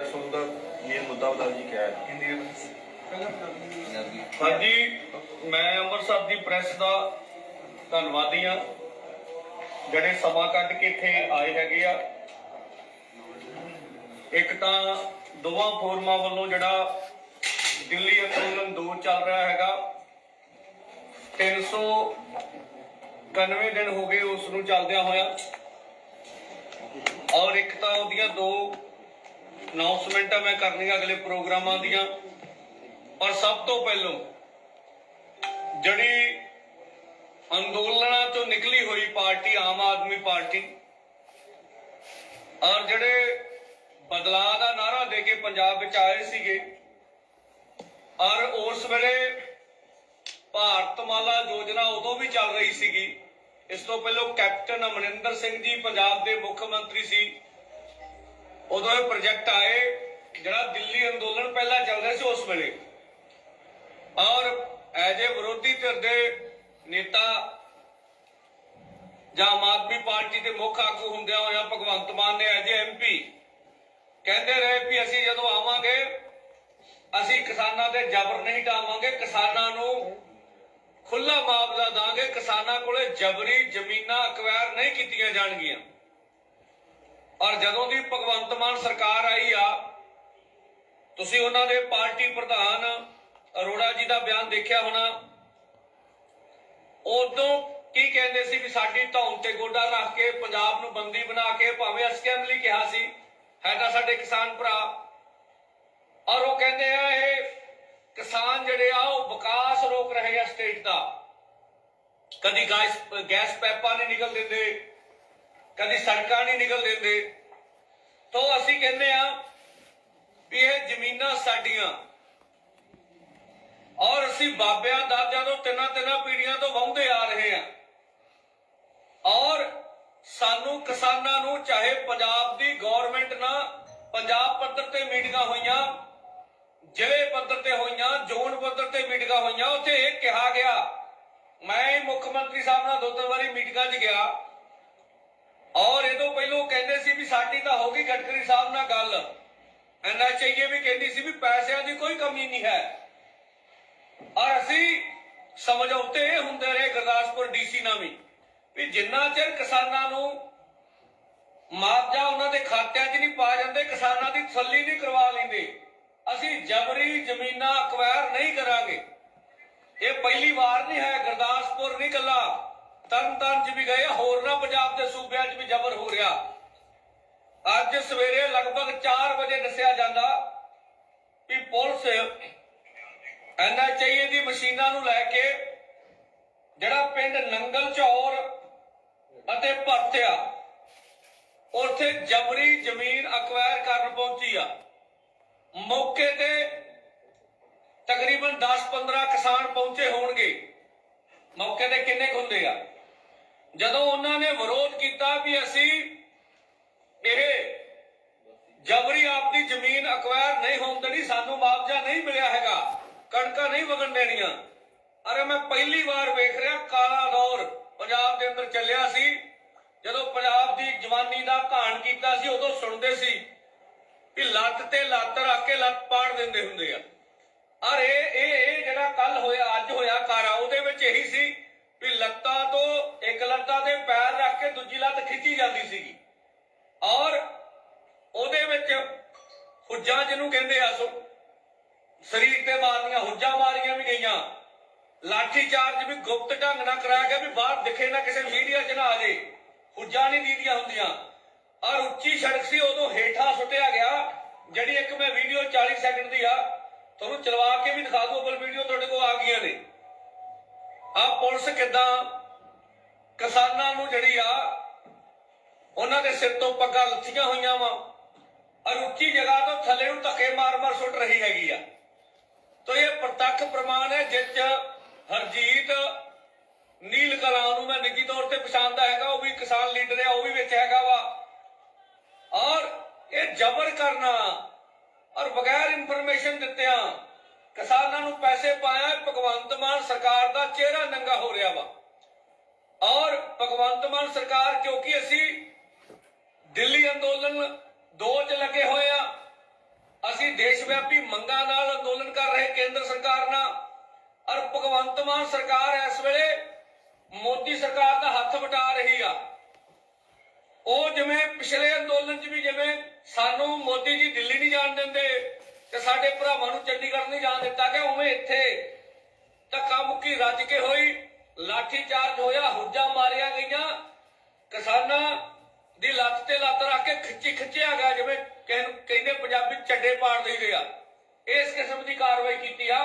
ਸੁਣ ਦਾ ਮੇਨ ਮੁੱਦਾ ਬਤਾ ਜੀ ਕਿਆ ਹੈ। ਹਾਂਜੀ ਮੈਂ ਅੰਮ੍ਰਿਤਸਰ ਦੀ ਪ੍ਰੈਸ ਦਾ ਧੰਨਵਾਦੀ ਆ ਜਿਹੜੇ ਸਮਾਂ ਕੱਢ ਕੇ ਇੱਥੇ ਆਏ ਹੈਗੇ ਆ। ਇੱਕ ਤਾਂ ਦੋਵਾਂ ਫੋਰਮਾਂ ਵੱਲੋਂ ਜਿਹੜਾ ਦਿੱਲੀ ਅੰਦੋਲਨ ਦੋ ਚੱਲ ਰਿਹਾ ਹੈਗਾ। 391 ਦਿਨ ਹੋ ਗਏ ਉਸ ਨੂੰ ਚੱਲਦਿਆਂ ਹੋਇਆ। ਔਰ ਇੱਕ ਤਾਂ ਉਹਦੀਆਂ ਦੋ ਅਨਾਉਂਸਮੈਂਟਾਂ ਮੈਂ ਕਰਨੀਆਂ ਅਗਲੇ ਪ੍ਰੋਗਰਾਮਾਂ ਦੀਆਂ। ਔਰ ਸਭ ਤੋਂ ਪਹਿਲਾਂ, ਜਿਹੜੀ ਅੰਦੋਲਨਾਂ ਤੋਂ ਨਿਕਲੀ ਹੋਈ ਪਾਰਟੀ, ਆਮ ਆਦਮੀ ਪਾਰਟੀ, ਔਰ ਜਿਹੜੇ ਬਦਲਾਅ ਦਾ ਨਾਰਾ ਦੇ ਕੇ ਪੰਜਾਬ ਵਿੱਚ ਆਏ ਸੀਗੇ, ਔਰ ਉਸ ਵੇਲੇ ਭਾਰਤਮਾਲਾ ਯੋਜਨਾ ਉਦੋਂ ਵੀ ਚੱਲ ਰਹੀ ਸੀਗੀ। ਇਸ ਤੋਂ ਪਹਿਲਾਂ ਕੈਪਟਨ ਅਮਰਿੰਦਰ ਸਿੰਘ ਜੀ ਪੰਜਾਬ ਦੇ ਮੁੱਖ ਮੰਤਰੀ ਸੀ। ਉਦੋਂ ਇਹ ਪ੍ਰੋਜੈਕਟ ਆਏ, ਜਿਹੜਾ ਦਿੱਲੀ ਅੰਦੋਲਨ ਪਹਿਲਾਂ ਚੱਲ ਰਿਹਾ ਸੀ ਉਸ ਵੇਲੇ। ਔਰ ਐਜ ਏ ਵਿਰੋਧੀ ਧਿਰ ਦੇ ਨੇਤਾ ਜਾਂ ਆਮ ਆਦਮੀ ਪਾਰਟੀ ਦੇ ਮੁੱਖ ਆਗੂ ਹੁੰਦਿਆਂ ਹੋਇਆਂ ਭਗਵੰਤ ਮਾਨ ਨੇ ਐਜ ਏ ਐਮਪੀ ਕਹਿੰਦੇ ਰਹੇ ਵੀ ਅਸੀਂ ਜਦੋਂ ਆਵਾਂਗੇ, ਅਸੀਂ ਕਿਸਾਨਾਂ ਦੇ ਜ਼ਬਰ ਨਹੀਂ ਢਾਵਾਂਗੇ, ਕਿਸਾਨਾਂ ਨੂੰ ਖੁੱਲਾ ਮੁਆਵਜ਼ਾ ਦਾਂਗੇ, ਕਿਸਾਨਾਂ ਕੋਲੇ ਜਬਰੀ ਜ਼ਮੀਨਾਂ ਅਕਵਾਇਰ ਨਹੀਂ ਕੀਤੀਆਂ ਜਾਣਗੀਆਂ। ਔਰ ਜਦੋਂ ਦੀ ਭਗਵੰਤ ਮਾਨ ਸਰਕਾਰ ਆਈ ਆ, ਤੁਸੀਂ ਉਹਨਾਂ ਦੇ ਪਾਰਟੀ ਪ੍ਰਧਾਨ ਅਰੋੜਾ ਜੀ ਦਾ ਬਿਆਨ ਦੇਖਿਆ ਹੋਣਾ। ਉਦੋਂ ਕੀ ਕਹਿੰਦੇ ਸੀ ਵੀ ਸਾਡੀ ਧੌਣ ਤੇ ਗੋਡਾ ਰੱਖ ਕੇ ਪੰਜਾਬ ਨੂੰ ਬੰਦੀ ਬਣਾ ਕੇ ਭਾਵੇਂ ਅਸਕੈਂਬਲੀ ਕਿਹਾ ਸੀ, ਹੈ ਤਾਂ ਸਾਡੇ ਕਿਸਾਨ ਭਰਾ। ਔਰ ਉਹ ਕਹਿੰਦੇ ਆ, ਇਹ ਕਿਸਾਨ ਜਿਹੜੇ ਆ, ਉਹ ਵਿਕਾਸ ਰੋਕ ਰਹੇ ਆ ਸਟੇਟ ਦਾ। ਕਦੀ ਗੈਸ ਗੈਸ ਪੈਪਾਂ ਨਹੀਂ ਨਿਕਲ ਦਿੰਦੇ। ਕਦੀ ਸੜਕਾਂ ਨਹੀਂ ਨਿਕਲ ਦਿੰਦੇ। ਤੋਂ ਅਸੀਂ ਕਹਿੰਦੇ ਆ ਵੀ ਇਹ ਜ਼ਮੀਨਾਂ ਸਾਡੀਆਂ। ਔਰ ਅਸੀਂ ਬਾਬਿਆਂ ਦਾਦਿਆਂ ਤੋਂ ਤਿੰਨਾਂ ਤਿੰਨਾਂ ਪੀੜੀਆਂ ਤੋਂ ਵਾਹੁੰਦੇ ਆ ਰਹੇ ਆ ਔਰ ਸਾਨੂੰ ਕਿਸਾਨਾਂ ਨੂੰ ਚਾਹੇ ਪੰਜਾਬ ਦੀ ਗਵਰਨਮੈਂਟ ਨਾ ਪੰਜਾਬ ਪੱਧਰ ਤੇ ਮੀਟਿੰਗਾਂ ਹੋਈਆਂ, ਜ਼ਿਲ੍ਹੇ ਪੱਧਰ ਤੇ ਹੋਈਆਂ, ਜ਼ੋਨ ਪੱਧਰ ਤੇ ਮੀਟਿੰਗਾਂ ਹੋਈਆਂ, ਉੱਥੇ ਇਹ ਕਿਹਾ ਗਿਆ, ਮੈਂ ਹੀ ਮੁੱਖ ਮੰਤਰੀ ਸਾਹਿਬ ਨਾਲ ਦੋ ਤਿੰਨ ਵਾਰੀ ਮੀਟਿੰਗਾਂ 'ਚ ਗਿਆ। ਔਰ ਇਹ ਤੋਂ ਪਹਿਲਾਂ ਕਹਿੰਦੇ ਸੀ ਵੀ ਸਾਡੀ ਤਾਂ ਹੋ ਗਈ ਗਡਕਰੀ ਸਾਹਿਬ ਨਾਲ ਗੱਲ। ਐਨਐਚਆਈਏ ਵੀ ਕਹਿੰਦੀ ਸੀ ਵੀ ਪੈਸਿਆਂ ਦੀ ਕੋਈ ਕਮੀ ਨਹੀਂ ਹੈ। ਔਰ ਅਸੀਂ ਸਮਝੌਤੇ ਹੁੰਦੇ ਰਹੇ ਗੁਰਦਾਸਪੁਰ ਡੀਸੀ ਨਾਲ ਵੀ ਵੀ ਜਿੰਨਾ ਚਿਰ ਕਿਸਾਨਾਂ ਨੂੰ ਮੁਆਵਜ਼ਾ ਉਹਨਾਂ ਦੇ ਖਾਤਿਆਂ 'ਚ ਨਹੀਂ ਪਾ ਜਾਂਦੇ, ਕਿਸਾਨਾਂ ਦੀ ਤਸੱਲੀ ਨਹੀਂ ਕਰਵਾ ਲੈਂਦੇ, ਅਸੀਂ ਜਬਰੀ ਜ਼ਮੀਨਾਂ ਅਕਵਾਇਰ ਨਹੀਂ ਕਰਾਂਗੇ। ਇਹ ਪਹਿਲੀ ਵਾਰ ਨਹੀਂ ਹੈ ਗੁਰਦਾਸਪੁਰ ਨਹੀਂ ਕੱਲਾ ਤਰਨਤਾਰਨ 'ਚ ਵੀ ਗਏ ਹੋਰਨਾਂ ਪੰਜਾਬ ਦੇ ਸੂਬਿਆਂ 'ਚ ਵੀ ਜ਼ਬਰ ਹੋ ਰਿਹਾ। ਅੱਜ ਸਵੇਰੇ ਲਗਭਗ 4 ਵਜੇ ਦੱਸਿਆ ਜਾਂਦਾ ਵੀ ਪੁਲਿਸ ਐਨਐਚਆਈਏ ਦੀ ਮਸ਼ੀਨਾਂ ਨੂੰ ਲੈ ਕੇ ਜਿਹੜਾ ਪਿੰਡ ਨੰਗਲ ਝੌਰ ਅਤੇ ਭਰਤਿਆ, ਉਥੇ ਜਬਰੀ ਜ਼ਮੀਨ ਅਕਵਾਇਰ ਕਰਨ ਪਹੁੰਚੀ ਆ। ਮੌਕੇ ਤੇ ਤਕਰੀਬਨ 10-15 ਕਿਸਾਨ ਪਹੁੰਚੇ ਹੋਣਗੇ। ਮੌਕੇ ਤੇ ਕਿੰਨੇ ਕੁ ਹੁੰਦੇ ਆ? ਜਦੋਂ ਉਹਨਾਂ ਨੇ ਵਿਰੋਧ ਕੀਤਾ ਵੀ ਅਸੀਂ ਇਹ ਜਬਰੀ ਆਪਦੀ ਜ਼ਮੀਨ ਅਕਵਾਇਰ ਨਹੀਂ ਹੋਣ ਦੇਣੀ, ਸਾਨੂੰ ਮੁਆਵਜ਼ਾ ਨਹੀਂ ਮਿਲਿਆ ਹੈਗਾ, ਕਣਕਾਂ ਨਹੀਂ ਵਗਣ ਦੇਣੀਆਂ। ਅਰੇ ਮੈਂ ਪਹਿਲੀ ਵਾਰ ਵੇਖ ਰਿਹਾ, ਕਾਲਾ ਦੌਰ ਪੰਜਾਬ ਦੇ ਅੰਦਰ ਚੱਲਿਆ ਸੀ। ਜਦੋਂ ਪੰਜਾਬ ਦੀ ਜਵਾਨੀ ਦਾ ਘਾਣ ਕੀਤਾ ਸੀ, ਉਦੋਂ ਸੁਣਦੇ ਸੀ ਕਿ ਲੱਤ ਤੇ ਲੱਤ ਰੱਖ ਕੇ ਲੱਤ ਪਾੜ ਦਿੰਦੇ ਹੁੰਦੇ ਆ। ਅਰੇ ਇਹ ਇਹ ਇਹ ਜਿਹੜਾ ਕੱਲ ਹੋਇਆ, ਅੱਜ ਹੋਇਆ ਕਾਰਾ ਉਹਦੇ ਵਿੱਚ ਇਹੀ ਸੀ ਵੀ ਲੱਤਾਂ ਤੋਂ ਇੱਕ ਲੱਤਾਂ ਦੇ ਪੈਰ ਰੱਖ ਕੇ ਦੂਜੀ ਲੱਤ ਖਿੱਚੀ ਜਾਂਦੀ ਸੀਗੀ। ਔਰ ਉਹਦੇ ਵਿੱਚ ਹੁੱਜਾਂ ਜਿਹਨੂੰ ਕਹਿੰਦੇ ਆ ਸੋ, ਸਰੀਰ ਤੇ ਮਾਰਨੀਆਂ, ਹੁੱਜਾਂ ਮਾਰੀਆਂ ਵੀ ਗਈਆਂ। ਲਾਠੀ ਚਾਰਜ ਵੀ ਗੁਪਤ ਢੰਗ ਨਾਲ ਕਰਾਇਆ ਗਿਆ ਵੀ ਬਾਹਰ ਦਿਖੇ ਨਾ ਕਿਸੇ ਮੀਡੀਆ 'ਚ ਨਾ ਆ ਜੇ। ਹੁੱਜਾਂ ਨਹੀਂ ਦੀਦੀਆਂ ਹੁੰਦੀਆਂ। ਔਰ ਉੱਚੀ ਸੜਕ ਸੀ, ਉਦੋਂ ਹੇਠਾਂ ਸੁੱਟਿਆ ਗਿਆ, ਜਿਹੜੀ ਇੱਕ ਮੈਂ ਵੀਡੀਓ 40 ਸੈਕਿੰਡ ਦੀ ਆ, ਤੁਹਾਨੂੰ ਚਲਵਾ ਕੇ ਵੀ ਦਿਖਾ ਦੂ ਬਲ ਵੀਡੀਓ ਤੁਹਾਡੇ ਕੋਲ ਆ ਗਈ ਆ ਪੁਲਿਸ ਕਿਦਾਂ ਕਿਸਾਨਾਂ ਨੂੰ ਜਿਹੜੀ ਆ, ਉਹਨਾਂ ਦੇ ਸਿਰ ਤੋਂ ਪੱਗਾਂ ਲੱਥੀਆਂ ਹੋਈਆਂ ਵਾ। ਔਰ ਜਗ੍ਹਾ ਤੋਂ ਥੱਲੇ ਨੂੰ ਧੱਕੇ ਮਾਰ-ਮਾਰ ਸੁੱਟ ਰਹੀ ਹੈਗੀ ਆ। ਤੋ ਇਹ ਪ੍ਰਤੱਖ ਪ੍ਰਮਾਣ ਹੈ ਜਿਸ ਚ ਹਰਜੀਤ ਨੀਲ ਕਲਾਂ ਨੂੰ ਮੈਂ ਨਿੱਜੀ ਤੌਰ ਤੇ ਪਛਾਣਦਾ ਹੈਗਾ, ਉਹ ਵੀ ਕਿਸਾਨ ਲੀਡਰ ਹੈ, ਉਹ ਵੀ ਵਿੱਚ ਹੈਗਾ ਵਾ। ਔਰ ਇਹ ਜ਼ਬਰ ਕਰਨਾ ਔਰ ਬਗੈਰ ਇਨਫੋਰਮੇਸ਼ਨ ਦਿੱਤਿਆਂ ਕਿਸਾਨਾਂ ਨੂੰ ਪੈਸੇ ਪਾਇਆ, ਭਗਵੰਤ ਮਾਨ ਸਰਕਾਰ ਦਾ ਚਿਹਰਾ ਨੰਗਾ ਹੋ ਰਿਹਾ ਵਾ। ਔਰ ਭਗਵੰਤ ਮਾਨ ਸਰਕਾਰ, ਕਿਉਂਕਿ ਅਸੀਂ ਦਿੱਲੀ ਅੰਦੋਲਨ ਦੋ ਚ ਲੱਗੇ ਹੋਏ ਆ ਵਿਆਪੀ ਮੰਗਾਂ ਨਾਲ ਅੰਦੋਲਨ ਕਰ ਰਹੇ ਕੇਂਦਰ ਸਰਕਾਰ ਨਾਲ। ਔਰ ਭਗਵੰਤ ਮਾਨ ਸਰਕਾਰ ਇਸ ਵੇਲੇ ਮੋਦੀ ਸਰਕਾਰ ਦਾ ਹੱਥ ਵਟਾ ਰਹੀ ਆ। ਉਹ ਜਿਵੇਂ ਪਿਛਲੇ ਅੰਦੋਲਨ 'ਚ ਵੀ ਜਿਵੇਂ ਸਾਨੂੰ ਮੋਦੀ ਜੀ ਦਿੱਲੀ ਨਹੀਂ ਜਾਣ ਦਿੰਦੇ ਤੇ ਸਾਡੇ ਭਰਾਵਾਂ ਨੂੰ ਚੰਡੀਗੜ੍ਹ ਨਹੀਂ ਜਾਣ ਦਿੱਤਾ ਕਿ ਉਵੇਂ ਇੱਥੇ ਧੱਕਾ ਮੁੱਕੀ ਰੱਜ ਕੇ ਹੋਈ, ਲਾਠੀ ਚਾਰਜ ਹੋਇਆ, ਹੁੱਜਾ ਮਾਰੀਆਂ ਗਈਆਂ, ਕਿਸਾਨਾਂ ਦੀ ਲੱਤ ਤੇ ਲੱਤ ਰੱਖ ਕੇ ਖਿੱਚੀ ਖਿੱਚਿਆ ਗਿਆ, ਜਿਵੇਂ ਕਹਿੰਦੇ ਪੰਜਾਬੀ 'ਚ ਪਾੜ ਦੇ ਆ। ਇਸ ਕਿਸਮ ਦੀ ਕਾਰਵਾਈ ਕੀਤੀ ਆ।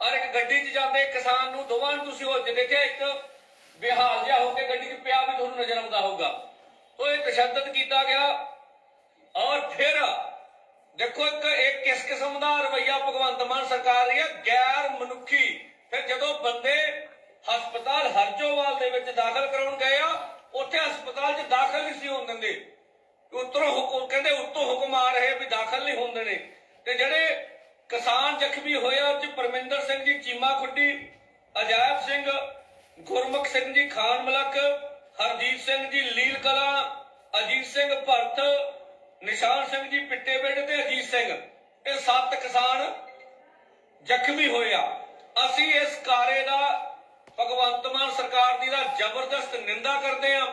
ਔਰ ਇੱਕ ਗੱਡੀ 'ਚ ਜਾਂਦੇ ਕਿਸਾਨ ਨੂੰ, ਦੋਵਾਂ ਨੂੰ ਤੁਸੀਂ ਹੁੱਜ ਦੇਖਿਆ, ਇੱਕ ਬਿਹਾਲ ਜਿਹਾ ਹੋ ਕੇ ਗੱਡੀ 'ਚ ਪਿਆ ਵੀ ਤੁਹਾਨੂੰ ਨਜ਼ਰ ਆਉਂਦਾ ਹੋਊਗਾ। ਉਹ ਇਹ ਤਸ਼ੱਦਦ ਕੀਤਾ ਗਿਆ ਔਰ ਫਿਰ ਦੇਖੋ ਇੱਕ ਇੱਕ ਕਿਸ ਕਿਸਮ ਦਾ ਰਵਈਆ ਭਗਵੰਤ ਮਾਨ ਸਰਕਾਰ ਰਹੀ ਹੈ, ਗੈਰ ਮਨੁੱਖੀ। ਫਿਰ ਜਦੋਂ ਬੰਦੇ ਹਸਪਤਾਲ ਹਰਜੋਵਾਲ ਦੇ ਵਿੱਚ ਦਾਖਲ ਕਰਾਉਣ ਗਏ ਆ, ਉੱਥੇ ਹਸਪਤਾਲ 'ਚ ਦਾਖਲ ਨਹੀਂ ਸੀ ਹੋਣ ਦਿੰਦੇ। ਉੱਤਰੋਂ ਹੁਕਮ ਕਹਿੰਦੇ ਉੱਤੋਂ ਹੁਕਮ ਆ ਰਹੇ ਵੀ ਦਾਖਲ ਨਹੀਂ ਹੁੰਦੇ ਨੇ ਤੇ ਜਿਹੜੇ ਕਿਸਾਨ ਜ਼ਖਮੀ ਹੋਏ ਆ 'ਚ ਪਰਮਿੰਦਰ ਸਿੰਘ ਜੀ, ਚੀਮਾ ਖੁੱਡੀ, ਅਜਾਇਬ ਸਿੰਘ, ਗੁਰਮੁਖ ਸਿੰਘ ਜੀ, ਖਾਨ ਮਲਕ, ਹਰਜੀਤ ਸਿੰਘ ਜੀ ਲੀਲ ਕਲਾ ਅਜੀਤ ਸਿੰਘ ਭਰਤ ਨਿਸ਼ਾਨ ਸਿੰਘ ਜੀ ਪਿੱਟੇ ਬੇੜੇ ਤੇ ਅਜੀਤ ਸਿੰਘ ਇਹ ਸੱਤ ਕਿਸਾਨ ਜ਼ਖਮੀ ਹੋਏ ਆ। ਅਸੀਂ ਇਸ ਕਾਰੇ ਦਾ ਭਗਵੰਤ ਮਾਨ ਸਰਕਾਰ ਦੀ ਦਾ ਜ਼ਬਰਦਸਤ ਨਿੰਦਾ ਕਰਦੇ ਆ।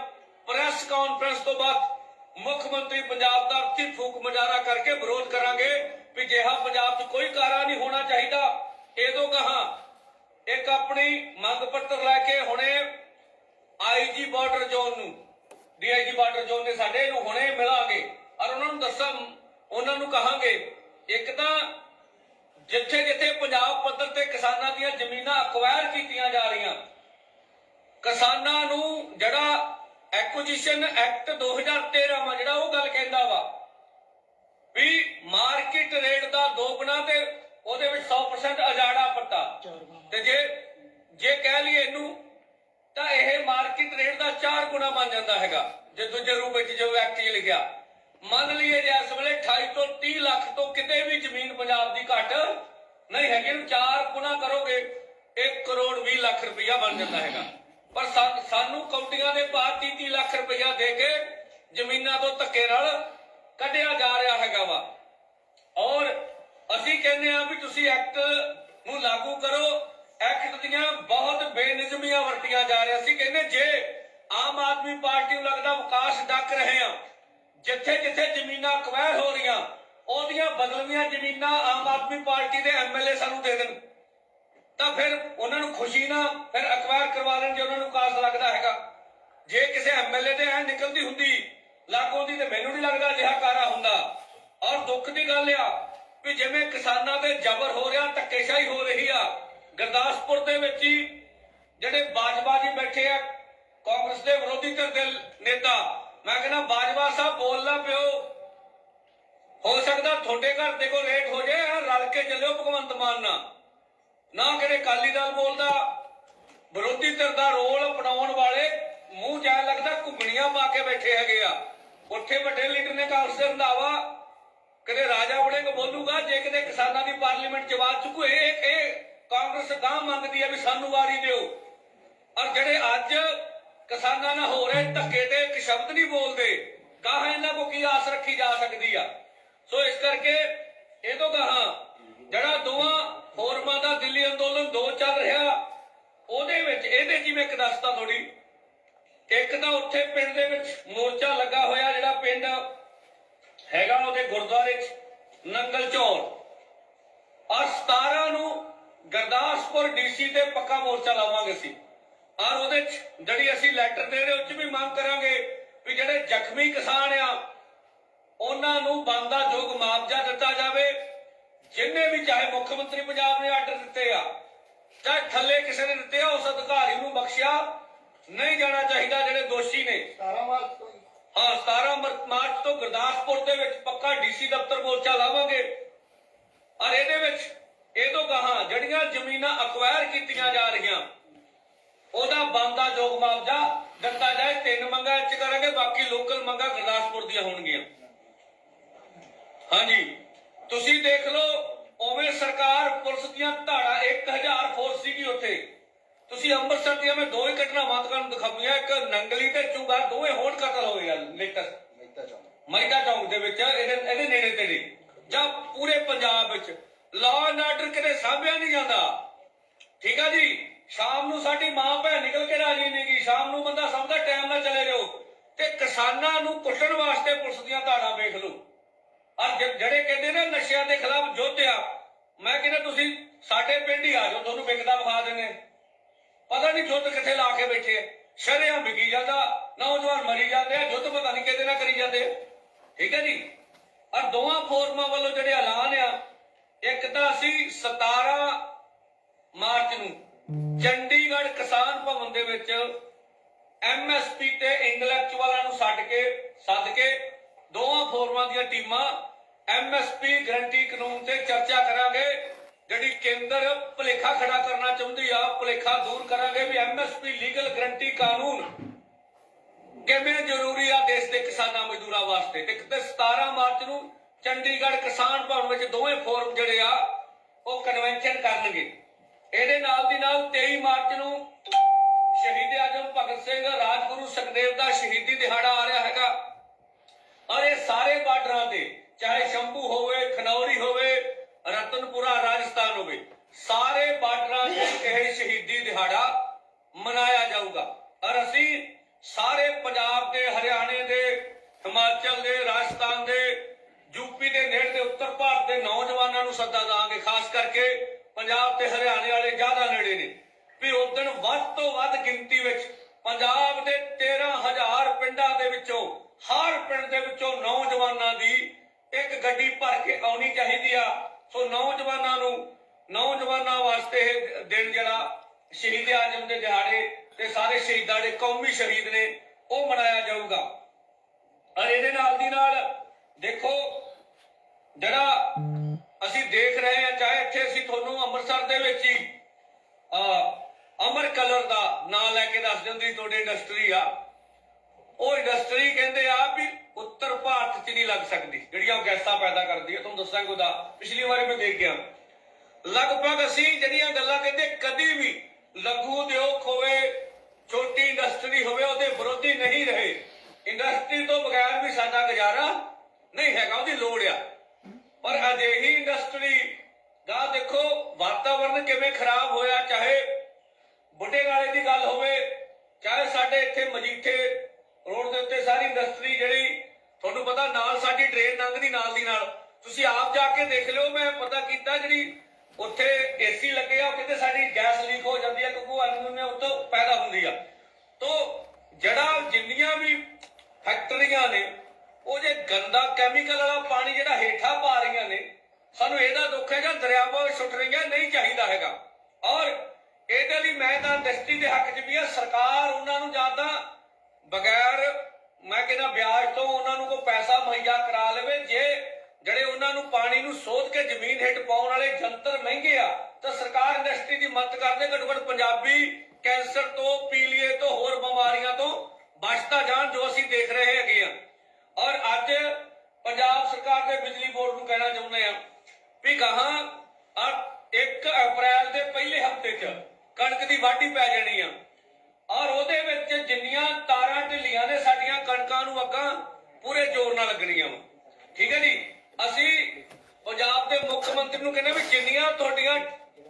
ਪ੍ਰੈਸ ਕਾਨਫਰੰਸ ਤੋਂ ਬਾਅਦ ਮੁੱਖ ਮੰਤਰੀ ਪੰਜਾਬ ਦਾ ਅਰਥੀ ਫੂਕ ਮੁਜ਼ਾਹਰਾ ਕਰਕੇ ਵਿਰੋਧ ਕਰਾਂਗੇ ਵੀ ਜਿਹਾ ਪੰਜਾਬ 'ਚ ਕੋਈ ਕਾਰਾ ਨਹੀਂ ਹੋਣਾ ਚਾਹੀਦਾ। ਇਹਦੋਂ ਕਹਾ ਇੱਕ ਆਪਣੀ ਮੰਗ ਪੱਤਰ ਲੈ ਕੇ ਹੁਣੇ ਆਈਜੀ ਬਾਰਡਰ ਜ਼ੋਨ ਨੂੰ ਡੀਆਈਜੀ ਬਾਰਡਰ ਜ਼ੋਨ ਨੇ ਸਾਡੇ ਨੂੰ ਹੁਣੇ ਮਿਲਾਂਗੇ। ਨੂੰ ਦੱਸਾਂ, ਉਹਨਾਂ ਨੂੰ ਕਹਾਂਗੇ, ਇੱਕ ਤਾਂ ਜਿੱਥੇ ਜਿੱਥੇ ਪੰਜਾਬ ਪੱਧਰ ਤੇ ਕਿਸਾਨਾਂ ਦੀਆਂ ਜ਼ਮੀਨਾਂ ਅਕਵਾਇਰ ਕੀਤੀਆਂ ਜਾ ਰਹੀਆਂ, ਕਿਸਾਨਾਂ ਨੂੰ ਜਿਹੜਾ ਐਕੁਜੀਸ਼ਨ ਐਕਟ 2013 ਵਾ ਜਿਹੜਾ ਉਹ ਗੱਲ ਕਹਿੰਦਾ ਵਾ, ਵੀ ਮਾਰਕੀਟ ਰੇਟ ਦਾ ਦੋਗਣਾ ਤੇ ਉਹਦੇ ਵਿੱਚ 100% ਅਜਾੜਾ ਪੱਟਾ। ਤੇ ਜੇ ਜੇ ਕਹਿ ਲਈਏ ਇਹਨੂੰ, ਤਾਂ ਇਹ ਮਾਰਕੀਟ ਰੇਟ ਦਾ 4 ਗੁਣਾ ਬਣ ਜਾਂਦਾ ਹੈਗਾ, ਜੇ ਦੂਜੇ ਰੂਪ ਵਿੱਚ ਜੋ ਐਕਟ 'ਚ ਲਿਖਿਆ। ਮੰਨ ਲਈਏ ਜੇ ਇਸ ਵੇਲੇ 28 ਤੋਂ 30 ਲੱਖ ਤੋਂ ਕਿਤੇ ਵੀ ਜ਼ਮੀਨ ਪੰਜਾਬ ਦੀ ਘੱਟ ਨਹੀਂ ਹੈਗੀ ਨੂੰ 4 ਗੁਣਾ ਕਰੋਗੇ 1 ਕਰੋੜ 20 ਲੱਖ ਰੁਪਇਆ ਬਣ ਜਾਂਦਾ ਹੈਗਾ। ਪਰ ਸਾਨੂੰ ਕੌਡੀਆਂ ਦੇ ਭਾਅ 30 30 ਲੱਖ ਰੁਪਇਆ ਦੇ ਕੇ ਜ਼ਮੀਨਾਂ ਤੋਂ ਧੱਕੇ ਨਾਲ ਕੱਢਿਆ ਜਾ ਰਿਹਾ ਹੈਗਾ ਵਾ। ਔਰ ਅਸੀਂ ਕਹਿੰਦੇ ਆ ਵੀ ਤੁਸੀਂ ਐਕਟ ਨੂੰ ਲਾਗੂ ਕਰੋ। ਐਕਟ ਦੀਆਂ ਬਹੁਤ ਬੇਨਿਯਮੀਆਂ ਵਰਤੀਆਂ ਜਾ ਰਹੀਆਂ। ਸੀ ਕਹਿੰਦੇ ਜੇ ਆਮ ਆਦਮੀ ਪਾਰਟੀ ਨੂੰ ਲੱਗਦਾ ਵਿਕਾਸ ਡੱਕ ਰਹੇ ਆ ਜਿੱਥੇ ਜਿੱਥੇ ਜ਼ਮੀਨਾਂ ਅਕਵਾਇਰ ਹੋ ਰਹੀਆਂ, ਉਹਦੀਆਂ ਬਦਲਵੀਆਂ ਜ਼ਮੀਨਾਂ ਆਮ ਆਦਮੀ ਪਾਰਟੀ ਦੇ ਐਮਐਲਏ ਸਾਨੂੰ ਦੇ ਦੇਣ। ਤਾਂ ਫਿਰ ਉਹਨਾਂ ਨੂੰ ਖੁਸ਼ੀ ਨਾ, ਫਿਰ ਅਕਵਾਇਰ ਕਰਵਾ ਲੈਣ ਜੇ ਉਹਨਾਂ ਨੂੰ ਕਾਸ ਲੱਗਦਾ ਹੈਗਾ। ਜੇ ਕਿਸੇ ਐਮਐਲਏ ਦੇ ਐ ਨਿਕਲਦੀ ਹੁੰਦੀ, ਲਾਗੋਂ ਦੀ ਤੇ ਮੈਨੂੰ ਨਹੀਂ ਲੱਗਦਾ ਅਜਿਹਾ ਕਾਰਾ ਹੁੰਦਾ। ਔਰ ਦੁੱਖ ਦੀ ਗੱਲ ਆ ਵੀ ਜਿਵੇਂ ਕਿਸਾਨਾਂ ਤੇ ਜ਼ਬਰ ਹੋ ਰਿਹਾ, ਧੱਕੇਸ਼ਾਹੀ ਹੋ ਰਹੀ ਆ, ਗੁਰਦਾਸਪੁਰ ਦੇ ਵਿੱਚ ਹੀ ਜਿਹੜੇ ਬਾਜਵਾ ਜੀ ਬੈਠੇ ਆ, ਕਾਂਗਰਸ ਦੇ ਵਿਰੋਧੀ ਧਿਰ ਦੇ ਨੇਤਾ ਮੈਂ ਕਹਿੰਦਾ, ਬਾਜਵਾ ਸਾਹਿਬ ਬੋਲਣਾ ਪਿਓ। ਹੋ ਸਕਦਾ ਤੁਹਾਡੇ ਘਰ ਦੇ ਕੋਲ ਲੇਟ ਹੋ ਜਾਏ ਰਲ ਕੇ ਚੱਲਿਓ ਭਗਵੰਤ ਮਾਨ ਨਾਲ। ਨਾ ਕਿਹੜੇ ਕਾਲੀ ਦਲ ਬੋਲਦਾ। ਵਿਰੋਧੀ ਧਿਰ ਦਾ ਰੋਲ ਅਪਣਾਉਣ ਵਾਲੇ ਮੂੰਹ ਜਾ ਲੱਗਦਾ ਘੁੰਗਣੀਆਂ ਪਾ ਕੇ ਬੈਠੇ ਹੈਗੇ ਆ। ਉੱਥੇ ਵੱਡੇ ਲੀਡਰ ਨੇ ਕਾਂਗਰਸ ਦੇ ਰੰਧਾਵਾ। ਕਦੇ ਰਾਜਾ ਵੜਿੰਗ ਬੋਲੂਗਾ, ਜੇ ਕਿਤੇ ਕਿਸਾਨਾਂ ਦੀ ਪਾਰਲੀਮੈਂਟ ਚ ਆਵਾਜ਼ ਚੁੱਕੂ, ਇਹ ਇਹ ਕਾਂਗਰਸ ਗਾਂ ਮੰਗਦੀ ਹੈ ਵੀ ਸਾਨੂੰ ਵਾਰੀ ਦਿਓ। ਔਰ ਜਿਹੜੇ ਅੱਜ ਕਿਸਾਨਾਂ ਨਾਲ ਹੋ ਰਹੇ ਧੱਕੇ ਤੇ ਸ਼ਬਦ ਨਹੀਂ ਬੋਲਦੇ। ਗਾਹਾਂ ਇਹਨਾਂ ਕੋ ਕੀ ਆਸ ਰੱਖੀ ਜਾ ਸਕਦੀ ਆ? ਸੋ ਇਸ ਕਰਕੇ ਇਹ ਤੋਂ ਗਾਹਾਂ ਜਿਹੜਾ ਦੋਵਾਂ ਫੋਰਮਾਂ ਦਾ ਦਿੱਲੀ ਅੰਦੋਲਨ ਦੋ ਚੱਲ ਰਿਹਾ, ਉਹਦੇ ਵਿੱਚ ਇਹਦੇ ਜਿਵੇਂ ਇੱਕ ਦੱਸਤਾ ਥੋੜੀ ਇੱਕ ਤਾਂ ਉੱਥੇ ਪਿੰਡ ਦੇ ਵਿੱਚ ਮੋਰਚਾ ਲੱਗਾ ਹੋਇਆ, ਜਿਹੜਾ ਪਿੰਡ ਹੈਗਾ ਉਹਦੇ ਗੁਰਦੁਆਰੇ 'ਚ, ਨੰਗਲ ਚੌਰ ਔਰ 17 ਨੂੰ ਗੁਰਦਾਸਪੁਰ ਡੀਸੀ ਤੇ ਪੱਕਾ ਮੋਰਚਾ ਲਾਵਾਂਗੇ ਅਸੀਂ। ਔਰ ਉਹਦੇ 'ਚ ਜਿਹੜੀ ਅਸੀਂ ਲੈਟਰ ਦੇ ਰਹੇ, ਉਹ 'ਚ ਵੀ ਮੰਗ ਕਰਾਂਗੇ। ਵੀ ਜਿਹੜੇ ਜ਼ਖਮੀ ਕਿਸਾਨ ਆ ਉਹਨਾਂ ਨੂੰ ਬੰਦਾ ਯੋਗ ਮੁਆਵਜ਼ਾ ਦਿੱਤਾ ਜਾਵੇ। ਜਿੰਨੇ ਵੀ ਚਾਹੇ ਮੁੱਖ ਮੰਤਰੀ ਪੰਜਾਬ ਨੇ ਆਰਡਰ ਦਿੱਤੇ ਆ ਚਾਹੇ ਥੱਲੇ ਕਿਸੇ ਨੇ ਦਿੱਤੇ ਆ ਉਸ ਅਧਿਕਾਰੀ ਨੂੰ ਬਖਸ਼ਿਆ। ਨਹੀਂ ਜਾਣਾ ਚਾਹੀਦਾ ਜਿਹੜੇ ਦੋਸ਼ੀ ਨੇ। 17 ਮਾਰਚ ਤੋਂ ਹਾਂ। 17 ਮਰ- ਮਾਰਚ ਤੋਂ ਗੁਰਦਾਸਪੁਰ ਦੇ ਵਿੱਚ ਪੱਕਾ ਡੀਸੀ ਦਫ਼ਤਰ ਮੋਰਚਾ ਲਾਵਾਂਗੇ। ਔਰ ਇਹਦੇ ਵਿੱਚ ਇਹ ਤੋਂ ਗਾਹਾਂ ਜਿਹੜੀਆਂ ਜ਼ਮੀਨਾਂ ਅਕਵਾਇਰ ਕੀਤੀਆਂ ਜਾ ਰਹੀਆਂ ਉਹਦਾ ਬੰਦਾ ਯੋਗ ਮੁਆਵਜ਼ਾ ਦਿੱਤਾ ਜਾਏ ਤਿੰਨ ਮੰਗਾਂ ਇੱਚ ਕਰਾਂਗੇ ਬਾਕੀ ਲੋਕਲ ਮੰਗਾਂ ਗੁਰਦਾਸਪੁਰ ਦੀਆਂ ਹੋਣਗੀਆਂ। ਹਾਂਜੀ। ਤੁਸੀਂ ਦੇਖ ਲਓ ਉਵੇਂ ਸਰਕਾਰ ਪੁਲਿਸ ਦੀਆਂ ਧਾੜਾ 1000 ਫੋਰਸ ਸੀਗੀ ਉੱਥੇ। ਤੁਸੀਂ ਅੰਮ੍ਰਿਤਸਰ ਦੀਆਂ ਮੈਂ ਦੋ ਹੀ ਘਟਨਾਵਾਂ ਤੁਹਾਨੂੰ ਦਿਖਾਉਂਗਾ ਇੱਕ ਨੰਗਲੀ ਤੇ ਚੁਗਾ ਦੋਵੇਂ ਹੋਰ ਕਤਲ ਹੋਏ ਆ ਚੌਂਕ। ਮਹਿਤਾ ਚੌਂਕ ਦੇ ਵਿੱਚ ਇਹਦੇ ਇਹਦੇ ਨੇੜੇ ਤੇੜੇ। ਜਾਂ ਪੂਰੇ ਪੰਜਾਬ ਵਿੱਚ। ਲਾਅ ਐਂਡ ਆਰਡਰ ਕਿਤੇ ਸਾਂਭਿਆ ਨਹੀਂ ਜਾਂਦਾ। ਠੀਕ ਆ ਜੀ? ਸ਼ਾਮ ਨੂੰ ਸਾਡੀ ਮਾਂ ਭੈਣ ਨਿਕਲ ਕੇ ਰਾਜੀ ਨਹੀਂ ਸ਼ਾਮ ਨੂੰ ਬੰਦਾ ਸਮਝਦਾ ਟਾਈਮ ਨਾਲ ਚਲੇ ਜਾਓ ਤੇ ਕਿਸਾਨਾਂ ਨੂੰ ਕੁੱਟਣ ਵਾਸਤੇ ਪੁਲਿਸ ਦੀਆਂ ਧਾਰਾਂ ਵੇਖ ਲਓ। ਔਰ ਜਿਹੜੇ ਕਹਿੰਦੇ ਨੇ ਨਸ਼ਿਆਂ ਦੇ ਖਿਲਾਫ ਯੁੱਧ ਆ, ਮੈਂ ਕਹਿੰਦਾ ਤੁਸੀਂ ਸਾਡੇ ਪਿੰਡ ਹੀ ਆ ਜਾਓ, ਤੁਹਾਨੂੰ ਵਿਕਦਾ ਵਿਖਾ ਦਿੰਦੇ ਪਤਾ ਨਹੀਂ ਯੁੱਧ ਕਿੱਥੇ ਲਾ ਕੇ ਬੈਠੇ ਆ। ਸ਼ਰਿਆਂ ਵਿਕੀ ਜਾਂਦਾ, ਨੌਜਵਾਨ ਮਰੀ ਜਾਂਦੇ ਆ, ਯੁੱਧ ਪਤਾ ਨਹੀਂ ਕਿਹਦੇ ਨਾਲ ਕਰੀ ਜਾਂਦੇ ਠੀਕ ਹੈ ਜੀ? ਔਰ ਦੋਵਾਂ ਫੋਰਮਾਂ ਵੱਲੋਂ ਜਿਹੜੇ ਐਲਾਨ ਆ, ਇੱਕ ਤਾਂ ਅਸੀਂ 17 ਮਾਰਚ ਨੂੰ ਚੰਡੀਗੜ੍ਹ ਕਿਸਾਨ ਭਵਨ ਦੇ ਵਿੱਚ ਐਮਐਸਪੀ ਤੇ ਇੰਟੈਲੈਕਚੁਅਲਾਂ ਨੂੰ ਛੱਡ ਕੇ, ਸੱਦ ਕੇ ਦੋਵਾਂ ਫੋਰਮਾਂ ਦੀਆਂ ਟੀਮਾਂ ਐਮਐਸਪੀ ਗਰੰਟੀ ਕਾਨੂੰਨ ਤੇ ਚਰਚਾ ਕਰਾਂਗੇ, ਜਿਹੜੀ ਕੇਂਦਰ ਭੁਲੇਖਾ ਖੜਾ ਕਰਨਾ ਚਾਹੁੰਦੀ ਆ, ਭੁਲੇਖਾ ਦੂਰ ਕਰਾਂਗੇ ਵੀ ਐਮਐਸਪੀ ਲੀਗਲ ਗਰੰਟੀ ਕਾਨੂੰਨ ਕਿਵੇਂ ਜ਼ਰੂਰੀ ਆ ਦੇਸ਼ ਦੇ ਕਿਸਾਨਾਂ ਮਜ਼ਦੂਰਾਂ ਵਾਸਤੇ। ਤੇ ਕਿਤੇ 17 ਮਾਰਚ ਨੂੰ ਚੰਡੀਗੜ੍ਹ ਕਿਸਾਨ ਭਵਨ ਵਿੱਚ ਦੋਵੇਂ ਫੋਰਮ ਜਿਹੜੇ ਆ, ਉਹ ਕਨਵੈਨਸ਼ਨ ਕਰਨਗੇ। ਇਹਦੇ ਨਾਲ ਦੀ ਨਾਲ 23 ਮਾਰਚ ਨੂੰ ਸ਼ਹੀਦ ਆਜਮ ਭਗਤ ਸਿੰਘ ਰਾਜਗੁਰੂ ਸੁਖਦੇਵ ਦਾ ਸ਼ਹੀਦੀ ਦਿਹਾੜਾ ਆ ਰਿਹਾ ਹੈਗਾ। ਔਰ ਇਹ ਸਾਰੇ ਬਾਰਡਰਾਂ ਤੇ, ਚਾਹੇ ਸ਼ੰਭੂ ਹੋਵੇ, ਖਨੌਰੀ ਹੋਵੇ, ਰਤਨਪੁਰਾ, ਰਾਜਸਥਾਨ ਹੋਵੇ, ਸਾਰੇ ਬਾਰਡਰਾਂ ਤੇ ਇਹ ਸ਼ਹੀਦੀ ਦਿਹਾੜਾ ਮਨਾਇਆ ਜਾਊਗਾ। ਔਰ ਅਸੀਂ ਸਾਰੇ ਪੰਜਾਬ ਦੇ, ਹਰਿਆਣੇ ਦੇ, ਹਿਮਾਚਲ ਦੇ, ਰਾਜਸਥਾਨ ਦੇ ਯੂਪੀ ਦੇ ਨੇੜੇ ਦੇ, ਉੱਤਰ ਭਾਰਤ ਦੇ ਨੌਜਵਾਨਾਂ ਨੂੰ ਸੱਦਾ ਦਾਂਗੇ ਖਾਸ ਕਰਕੇ ਪੰਜਾਬ ਤੇ ਹਰਿਆਣੇ ਵਾਲੇ ਜ਼ਿਆਦਾ ਨੇੜੇ ਨੇ। ਵੀ ਉਦੋਂ ਵੱਧ ਤੋਂ ਵੱਧ ਗਿਣਤੀ ਵਿੱਚ ਪੰਜਾਬ ਦੇ 13000 ਪਿੰਡਾਂ ਦੇ ਵਿੱਚੋਂ ਹਰ ਪਿੰਡ ਦੇ ਵਿੱਚੋਂ ਨੌਜਵਾਨਾਂ ਦੀ ਇੱਕ ਗੱਡੀ ਭਰ ਕੇ ਆਉਣੀ ਚਾਹੀਦੀ ਆ। ਸੋ ਨੌਜਵਾਨਾਂ ਨੂੰ ਨੌਜਵਾਨਾਂ ਵਾਸਤੇ ਇਹ ਦਿਨ ਜਿਹੜਾ ਸ਼ਹੀਦ ਆਜਮ ਦੇ ਦਿਹਾੜੇ ਤੇ ਸਾਰੇ ਸ਼ਹੀਦਾਂ ਦੇ ਕੌਮੀ ਸ਼ਹੀਦ ਨੇ, ਉਹ ਮਨਾਇਆ ਜਾਊਗਾ। ਔਰ ਇਹਦੇ ਨਾਲ ਦੀ ਨਾਲ ਦੇਖੋ, ਜਿਹੜਾ ਅਸੀਂ ਦੇਖ ਰਹੇ ਹਾਂ, ਚਾਹੇ ਇੱਥੇ ਅਸੀਂ ਤੁਹਾਨੂੰ ਅੰਮ੍ਰਿਤਸਰ ਦੇ ਵਿੱਚ ਹੀ ਅਮਰ ਕਲਰ ਦਾ ਨਾਂ ਲੈ ਕੇ ਦੱਸ ਦਿੰਦੀ ਤੁਹਾਡੀ ਇੰਡਸਟਰੀ ਆ। ਉਹ ਇੰਡਸਟਰੀ ਕਹਿੰਦੇ ਆ ਵੀ ਉੱਤਰ ਭਾਰਤ 'ਚ ਨਹੀਂ ਲੱਗ ਸਕਦੀ, ਜਿਹੜੀਆਂ ਉਹ ਗੈਸਾਂ ਪੈਦਾ ਕਰਦੀ ਹੈ ਤੁਹਾਨੂੰ ਦੱਸਾਂਗਾ ਉਹਦਾ, ਪਿਛਲੀ ਵਾਰੀ ਮੈਂ ਦੇਖ ਗਿਆ। ਲਗਭਗ ਅਸੀਂ ਜਿਹੜੀਆਂ ਗੱਲਾਂ ਕਹਿੰਦੇ, ਕਦੀ ਵੀ ਲਘੂ ਉਦਯੋਗ ਹੋਵੇ, ਛੋਟੀ ਇੰਡਸਟਰੀ ਹੋਵੇ, ਉਹਦੇ ਵਿਰੋਧੀ ਨਹੀਂ ਰਹੇ। ਇੰਡਸਟਰੀ ਤੋਂ ਬਗੈਰ ਵੀ ਸਾਡਾ ਗੁਜ਼ਾਰਾ ਨਹੀਂ ਹੈਗਾ, ਉਹਦੀ ਲੋੜ ਆ। ਪਰ ਅਜਿਹੀ ਇੰਡਸਟਰੀ ਦਾ ਦੇਖੋ ਵਾਤਾਵਰਣ ਕਿਵੇਂ ਖਰਾਬ ਹੋਇਆ, ਚਾਹੇ ਬੁੱਢੇ ਨਾਲੇ ਦੀ ਗੱਲ ਹੋਵੇ, ਚਾਹੇ ਸਾਡੇ ਇੱਥੇ ਮਜੀਠੇ ਰੋਡ ਦੇ ਉੱਤੇ ਸਾਰੀ ਇੰਡਸਟਰੀ ਜਿਹੜੀ, ਤੁਹਾਨੂੰ ਪਤਾ ਨਾਲ ਸਾਡੀ ਟ੍ਰੇਨ ਲੰਘਦੀ ਨਾਲ ਦੀ ਨਾਲ। ਤੁਸੀਂ ਆਪ ਜਾ ਕੇ ਦੇਖ ਲਿਓ, ਮੈਂ ਪਤਾ ਕੀਤਾ ਜਿਹੜੀ ਉੱਥੇ ਏਸੀ ਲੱਗੇ ਆ ਉਹ ਸਾਡੀ ਗੈਸ ਲੀਕ ਹੋ ਜਾਂਦੀ ਹੈ ਕਿਉਂਕਿ ਉਹ ਅਲਮੀਨੀਅਮ ਉੱਤੋਂ ਪੈਦਾ ਹੁੰਦੀ ਆ। ਤੋਂ ਜਿਹੜਾ ਜਿੰਨੀਆਂ ਵੀ ਫੈਕਟਰੀਆਂ ਨੇ, ਉਹ ਜੇ ਗੰਦਾ ਕੈਮੀਕਲ ਵਾਲਾ ਪਾਣੀ ਜਿਹੜਾ ਹੇਠਾਂ ਪਾ ਰਹੀਆਂ ਨੇ ਸਾਨੂੰ ਇਹਦਾ ਦੁੱਖ ਹੈ ਜਾਂ ਦਰਿਆਵਾਂ ਵਿੱਚ ਨਹੀਂ ਚਾਹੀਦਾ ਹੈਗਾ। ਔਰ ਇਹਦੇ ਲਈ ਮੈਂ ਤਾਂ ਇੰਡਸਟਰੀ ਦੇ ਹੱਕ 'ਚ ਵੀ ਆ, ਸਰਕਾਰ ਉਹਨਾਂ ਨੂੰ ਜ਼ਿਆਦਾ ਬਗੈਰ ਮੈਂ ਕਹਿੰਦਾ ਵਿਆਜ ਤੋਂ ਉਹਨਾਂ ਨੂੰ ਕੋਈ ਪੈਸਾ ਮੁਹੱਈਆ ਕਰਾ ਲਵੇ, ਜੇ ਜਿਹੜੇ ਉਹਨਾਂ ਨੂੰ ਪਾਣੀ ਨੂੰ ਸੋਧ ਕੇ ਜ਼ਮੀਨ ਹੇਠ ਪਾਉਣ ਵਾਲੇ ਜੰਤਰ ਮਹਿੰਗੇ ਆ, ਤਾਂ ਸਰਕਾਰ ਇੰਡਸਟਰੀ ਦੀ ਮਦਦ ਕਰਦੇ ਘੱਟੋ ਘੱਟ ਪੰਜਾਬੀ ਕੈਂਸਰ ਤੋਂ, ਪੀਲੀਏ ਤੋਂ, ਹੋਰ ਬਿਮਾਰੀਆਂ ਤੋਂ ਬਚਦਾ ਜਾਣ ਜੋ ਅਸੀਂ ਦੇਖ ਰਹੇ ਹੈਗੇ ਆ। ਔਰ ਅੱਜ ਪੰਜਾਬ ਸਰਕਾਰ ਦੇ ਬਿਜਲੀ ਬੋਰਡ ਨੂੰ ਕਹਿਣਾ ਚਾਹੁੰਦੇ ਆ ਵੀ ਗਾਹਾਂ ਆ 1 ਅਪ੍ਰੈਲ ਦੇ ਪਹਿਲੇ ਹਫ਼ਤੇ 'ਚ ਕਣਕ ਦੀ ਵਾਢੀ ਪੈ ਜਾਣੀ ਆ। ਔਰ ਉਹਦੇ ਵਿੱਚ ਜਿੰਨੀਆਂ ਤਾਰਾਂ ਢਿੱਲੀਆਂ ਨੇ ਸਾਡੀਆਂ ਕਣਕਾਂ ਨੂੰ ਅੱਗਾਂ ਪੂਰੇ ਜ਼ੋਰ ਨਾਲ ਲੱਗਣੀਆਂ ਠੀਕ ਹੈ ਜੀ? ਅਸੀਂ ਪੰਜਾਬ ਦੇ ਮੁੱਖ ਮੰਤਰੀ ਨੂੰ ਕਹਿੰਦੇ ਵੀ ਜਿੰਨੀਆਂ ਤੁਹਾਡੀਆਂ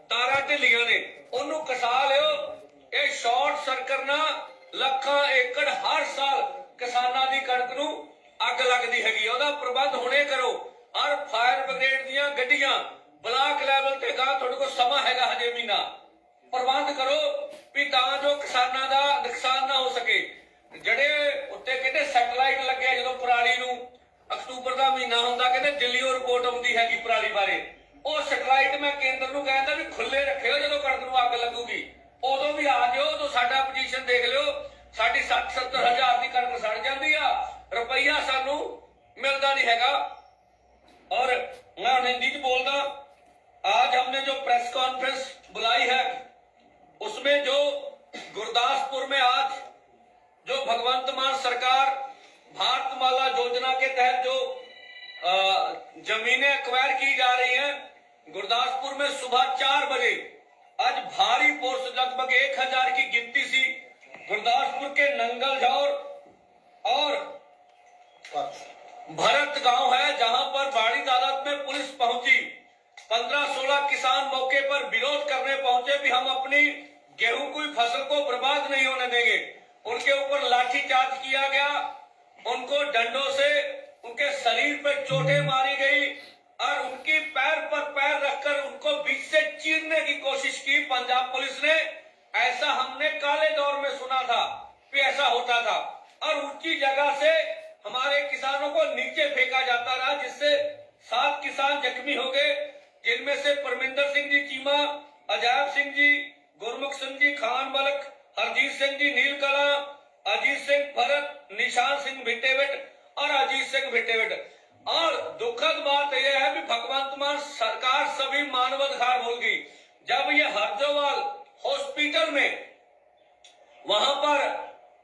ਤਾਰਾਂ ਢਿੱਲੀਆਂ ਨੇ, ਉਹਨੂੰ ਕਸਾ ਲਿਓ। ਇਹ ਸ਼ਾਰਟ ਸਰਕਟ ਨਾ ਲੱਖਾਂ ਏਕੜ ਹਰ ਸਾਲ ਕਿਸਾਨਾਂ ਦੀ ਕਣਕ ਨੂੰ ਅੱਗ ਲੱਗਦੀ ਹੈਗੀ ਆ। ਉਹਦਾ ਪ੍ਰਬੰਧ ਹੁਣੇ ਕਰੋ। ਔਰ ਫਾਇਰ ਬ੍ਰਿਗੇਡ ਦੀਆਂ ਗੱਡੀਆਂ ਬਲਾਕ ਲੈਵਲ ਤੇ ਗਾਂ ਤੁਹਾਡੇ ਕੋਲ ਸਮਾਂ ਹੈਗਾ ਹਜੇ ਮਹੀਨਾ ਪ੍ਰਬੰਧ ਕਰੋ ਵੀ ਤਾਂ ਜੋ ਕਿਸਾਨਾਂ ਦਾ ਨੁਕਸਾਨ ਨਾ ਹੋ ਸਕੇ। ਜਿਹੜੇ ਉੱਤੇ ਕਹਿੰਦੇ ਸੈਟਲਾਈਟ ਲੱਗਿਆ ਜਦੋਂ ਪਰਾਲੀ ਨੂੰ, ਅਕਤੂਬਰ ਦਾ ਮਹੀਨਾ ਹੁੰਦਾ, ਕਹਿੰਦੇ ਦਿੱਲੀੋਂ ਰਿਪੋਰਟ ਆਉਂਦੀ ਹੈਗੀ ਪਰਾਲੀ ਬਾਰੇ। ਉਹ ਸੈਟਲਾਈਟ ਮੈਂ ਕੇਂਦਰ ਨੂੰ ਕਹਿੰਦਾ ਵੀ ਖੁੱਲੇ ਰੱਖਿਓ ਜਦੋਂ ਕਣਕ ਨੂੰ ਅੱਗ ਲੱਗੂਗੀ। ਉਦੋਂ ਵੀ ਆ ਜਿਓ, ਉਦੋਂ ਸਾਡਾ ਪੋਜੀਸ਼ਨ ਦੇਖ ਲਿਓ। ਸਾਡੀ 60 ਹਜ਼ਾਰ ਦੀ ਕਣਕ ਸੜ ਜਾਂਦੀ ਆ। ਰੁਪਈਆ ਸਾਨੂੰ ਮਿਲਦਾ ਨਹੀਂ ਹੈਗਾ। ਔਰ ਮੈਂ ਹਿੰਦੀ ਚ ਬੋਲਦਾ आज हमने जो प्रेस कॉन्फ्रेंस बुलाई है, उसमें जो गुरदासपुर में आज जो भगवंत मान सरकार भारतमाला योजना के तहत जो जमीनें अक्वायर की जा रही हैं, गुरदासपुर में सुबह चार बजे, आज भारी फोर्स लगभग एक हज़ार की गिनती सी गुरदासपुर के नंगल झौर और भरत गाँव है, जहाँ पर बाड़ी तादाद में पुलिस पहुँची। 15-16 किसान मौके पर विरोध करने पहुँचे भी हम अपनी गेहूँ की फ़सल को बर्बाद नहीं होने देंगे। उनके ऊपर लाठीचार्ज किया गया। उनको डंडों से उनके शरीर पर चोटें मारी गई और उनकी पैर पर पैर रखकर उनको बीच से चीरने की कोशिश की। पंजाब पुलिस ने ऐसा हमने काले दौर में सुना था कि ऐसा होता था। और ऊँची जगह से हमारे किसानों को नीचे फेंका जाता रहा, जिससे सात किसान जख्मी हो गए। जिनमें से परमिंदर सिंह जी चीमा अजायब सिंह जी, गुरमुख सिंह जी, खान मलक, हरजीत सिंह जी नील कला अजीत सिंह भरत, निशान सिंह भिट्टेवट और अजीत सिंह भिट्टेवट और दुखद बात यह है कि भगवंत मान सरकार सभी मानवाधिकार भूल गई जब ये हरजोवाल हॉस्पिटल में वहाँ पर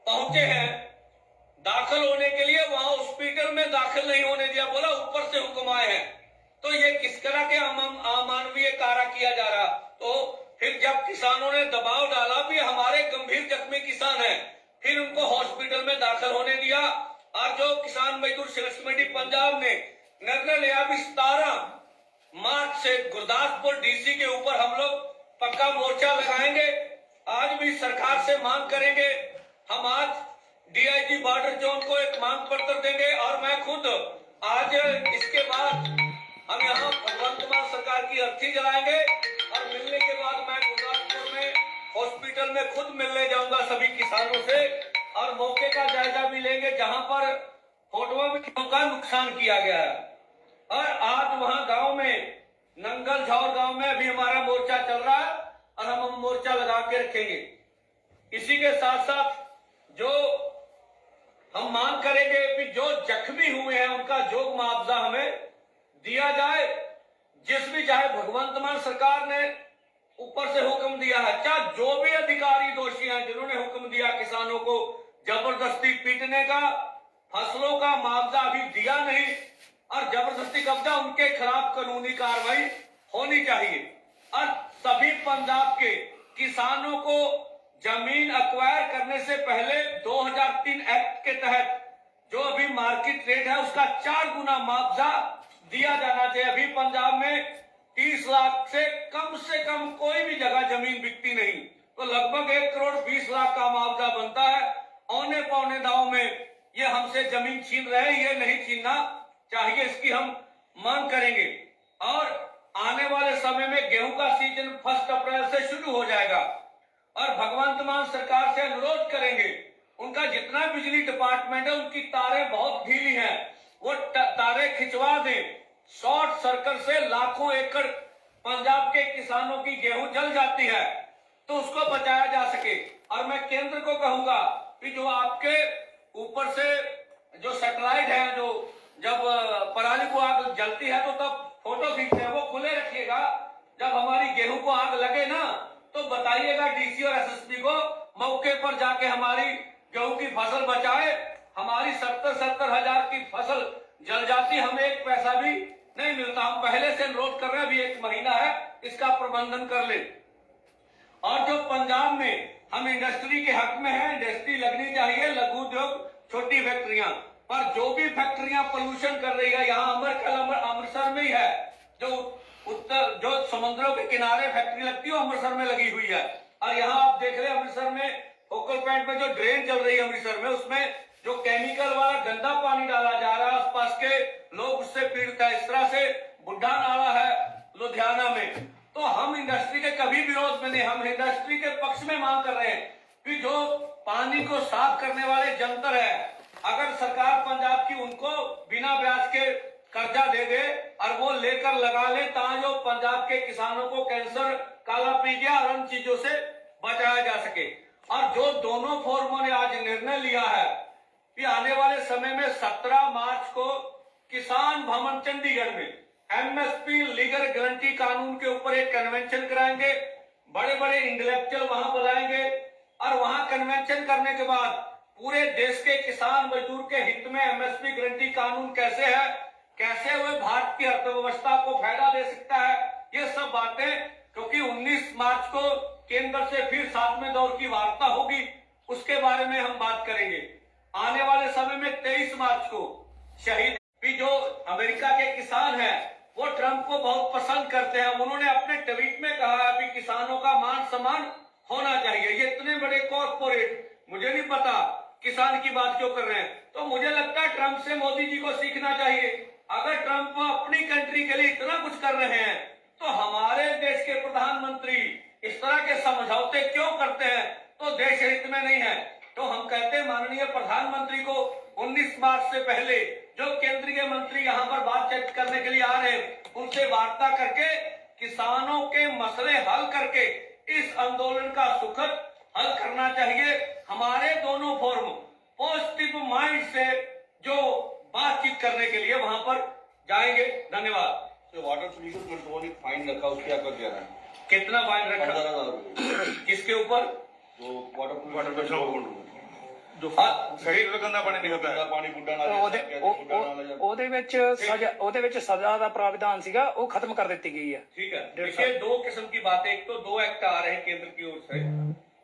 पहुँचे हैं, दाखिल होने के लिए वहाँ हॉस्पिटल में दाखिल नहीं होने दिया, बोला ऊपर से हुक्म आए हैं। तो ये किस तरह के अमानवीय कार्य किया जा रहा? तो फिर जब किसानों ने दबाव डाला, भी हमारे गंभीर जख्मी किसान हैं, फिर उनको हॉस्पिटल में दाखिल होने दिया। और जो किसान मजदूर संघर्ष कमेटी पंजाब ने निर्णय लिया भी सतारह मार्च से गुरदासपुर डीसी के ऊपर हम लोग पक्का मोर्चा लगाएँगे। आज भी सरकार से मांग करेंगे, हम आज डीआईजी बॉर्डर जोन को एक मांग पत्र देंगे। और मैं खुद आज इसके बाद हम यहाँ भगवंत मान सरकार की अर्थी जलाएँगे और मिलने के बाद मैं गुरदासपुर में हॉस्पिटल में खुद मिलने जाऊँगा सभी किसानों से और मौके का जायजा भी लेंगे जहाँ पर फ़ोटो में का नुकसान किया गया है। और आज वहाँ गाँव में, नंगल झौर गाँव में अभी हमारा मोर्चा चल रहा है और हम मोर्चा लगा के रखेंगे। इसी के साथ साथ जो हम मांग करेंगे कि जो जख्मी हुए हैं, उनका जोग मुआवजा हमें दिया जाए, जिस भी चाहे भगवंत मान सरकार ने ऊपर से हुक्म दिया है, चाहे जो भी अधिकारी दोषी हैं जिन्होंने हुक्म दिया किसानों को ज़बरदस्ती पीटने का, फ़सलों का मुआवजा अभी दिया नहीं, और ज़बरदस्ती कब्जा उनके खिलाफ कानूनी कार्रवाई होनी चाहिए। और सभी पंजाब के किसानों को ज़मीन अक्वायर करने से पहले 2003 एक्ट के तहत जो अभी मार्केट रेट है, उसका चार गुना मुआवजा दिया जाना चाहिए। अभी पंजाब में 30 लाख से कम से कम कोई भी जगह ज़मीन बिकती नहीं। तो लगभग एक करोड़ बीस लाख का मुआवजा बनता है। औने पौने दाव में ये हमसे ज़मीन छीन रहे ये नहीं छीनना चाहिए, इसकी हम मांग करेंगे। और आने वाले समय में गेहूँ का सीज़न फ़र्स्ट अप्रैल से शुरू हो जाएगा। और भगवंत मान सरकार से अनुरोध करेंगे, उनका जितना बिजली डिपार्टमेंट है, उनकी तारें बहुत ढीली हैं। वो तारे खिंचवा दें। शॉर्ट सर्कट से लाखों एकड़ पंजाब के किसानों की गेहूँ जल जाती है तो उसको बचाया जा सके। और मैं केंद्र को कहूँगा कि जो आपके ऊपर से जो सेटेलाइट है, जो जब पराली को आग जलती है तो तब फ़ोटो खींचते हैं। वो खुले रखिएगा। जब हमारी गेहूँ को आग लगे ना तो बताइएगा डीसी और एसएसपी को मौके पर जाके हमारी गेहूँ की फ़सल बचाए। हमारी सत्तर सत्तर हज़ार की फ़सल जल जाती, हमें एक पैसा भी नहीं मिलता। हम पहले से अनुरोध कर रहे हैं, अभी एक महीना है, इसका प्रबंधन कर ले। और जो पंजाब में हम इंडस्ट्री के हक में है, इंडस्ट्री लगनी चाहिए, लघु उद्योग, छोटी फैक्ट्रियाँ। पर जो भी फैक्ट्रियाँ पोल्यूशन कर रही है, यहाँ अमरकल अमर अमृतसर में ही है। जो उत्तर, जो समुद्रों के किनारे फैक्ट्री लगती है अमृतसर में लगी हुई है। और यहाँ आप देख रहे हैं, अमृतसर में फोकल पॉइंट में जो ड्रेन चल रही है अमृतसर में, उसमें जो केमिकल वाला गंदा पानी डाला जा रहा है आसपास के, लोग उससे पीड़ित है। इस तरह से बुढ़ा नाला है लुधियाना में। तो हम इंडस्ट्री के कभी विरोध में नहीं, हम इंडस्ट्री के पक्ष में मांग कर रहे हैं कि जो पानी को साफ़ करने वाले जंतर है, अगर सरकार पंजाब की उनको बिना ब्याज के कर्जा दे दे और वो लेकर लगा ले जो पंजाब के किसानों को कैंसर, काला पीजिया और अन्य चीज़ों से बचाया जा सके। और जो दोनों फोरमों ने आज निर्णय लिया है कि आने वाले समय में 17 मार्च को किसान भवन चंडीगढ़ में एमएसपी लीगल गारंटी कानून के ऊपर एक कन्वेंशन कराएँगे। बड़े बड़े इंटेलेक्चुअल वहाँ बुलाएँगे और वहाँ कन्वेंशन करने के बाद पूरे देश के किसान मजदूर के हित में एमएसपी गारंटी कानून कैसे है, कैसे हुए, भारत की अर्थव्यवस्था को फ़ायदा दे सकता है, ये सब बातें, क्योंकि 19 मार्च को केंद्र से फिर सातवें दौर की वार्ता होगी, उसके बारे में हम बात करेंगे। आने वाले समय में 23 मार्च को शहीद भी जो अमेरिका के किसान हैं, वो ट्रंप को बहुत पसंद करते हैं। उन्होंने अपने ट्वीट में कहा कि किसानों का मान सम्मान होना चाहिए। ये इतने बड़े कॉर्पोरेट, मुझे नहीं पता किसान की बात क्यों कर रहे हैं। तो मुझे लगता है ट्रंप से मोदी जी को सीखना चाहिए। अगर ट्रंप अपनी कंट्री के लिए इतना कुछ कर रहे हैं तो हमारे देश के प्रधानमंत्री इस तरह के समझौते क्यों करते हैं? तो देश हित में नहीं है तो हम कहते हैं माननीय प्रधानमंत्री को 19 मार्च से पहले जो केंद्रीय मंत्री यहाँ पर बातचीत करने के लिए आ रहे हैं उनसे वार्ता करके किसानों के मसले हल करके इस आंदोलन का सुखद हल करना चाहिए हमारे दोनों फोरम पॉजिटिव माइंड से जो बातचीत करने के लिए वहाँ पर जाएँगे धन्यवाद तो वाटर पोल्यूशन कंट्रोल एक फाइन रखा उसके आपका क्या है कितना फाइन पंद्रह रखा हजार रुपये किसके ऊपर जो वाटर पोल्यूशन कंट्रोल ਜੋ हाँ, ਸਰੀਰ ਦਾ ਗੰਦਾ ਪਾਣੀ ਨਿਕਲਦਾ ਗੰਦਾ ਹੈ ਪਾਣੀ ਬੁੱਢਾ ਨਾਲ ਉਹਦੇ ਉਹ- ਉਹ- ਉਹਦੇ ਵਿੱਚ ਸਜ਼ਾ ਉਹਦੇ ਵਿੱਚ ਸਜ਼ਾ ਦਾ ਪ੍ਰਾਵਧਾਨ ਸੀਗਾ ਉਹ ਖਤਮ ਕਰ ਦਿੱਤੀ ਗਈ ਹੈ ठीक है डेढ़ देखिए दो किस्म की बातें एक तो दो एक्ट आ रहे हैं केंद्र की ओर से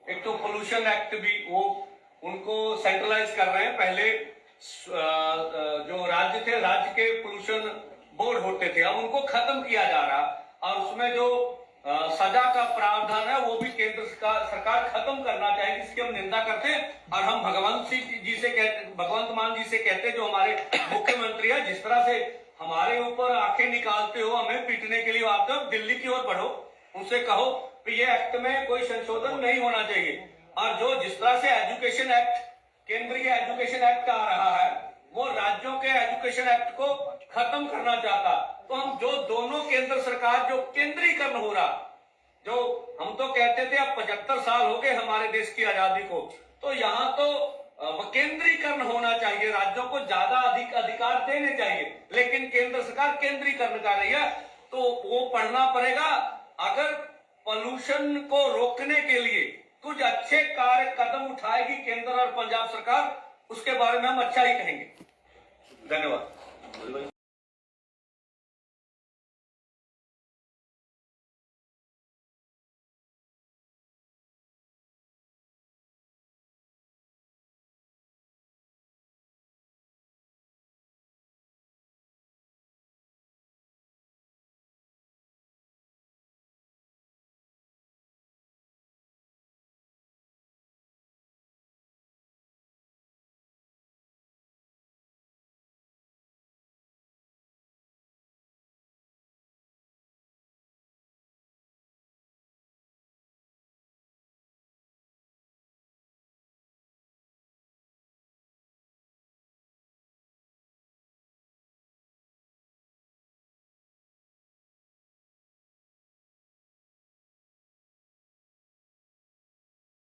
एक तो पोल्यूशन एक्ट भी वो उनको सेंट्रलाइज कर रहे हैं पहले अ, अ, जो राज्य थे राज्य के पोल्यूशन बोर्ड होते थे अब उनको खत्म किया जा रहा और उसमें जो सजा का प्रावधान है, वो भी केंद्र सरकार खत्म करना चाहिए जिसकी हम निंदा करते हैं। और हम भगवंत सिंह जी से कहते, भगवंत मान जी से कहते जो हमारे मुख्यमंत्री है, जिस तरह से हमारे ऊपर आँखें निकालते हो, हमें पीटने के लिए आते हो दिल्ली की ओर बढ़ो। उनसे कहो कि ये एक्ट में कोई संशोधन नहीं होना चाहिए। और जो जिस तरह से एजुकेशन एक्ट, केंद्रीय एजुकेशन एक्ट आ रहा है, वो राज्यों के एजुकेशन एक्ट को खत्म करना चाहता। तो हम जो दोनों केंद्र सरकार, जो केंद्रीकरण हो रहा, जो हम तो कहते थे, अब पचहत्तर साल हो गए हमारे देश की आज़ादी को तो यहाँ तो केंद्रीकरण होना चाहिए, राज्यों को ज़्यादा अधिक अधिकार देने चाहिए, लेकिन केंद्र सरकार केंद्रीकरण कर रही है तो वो पढ़ना पड़ेगा, अगर पोल्यूशन को रोकने के लिए कुछ अच्छे कार्य कदम उठाएगी केंद्र और पंजाब सरकार, उसके बारे में हम अच्छा ही कहेंगे। धन्यवाद।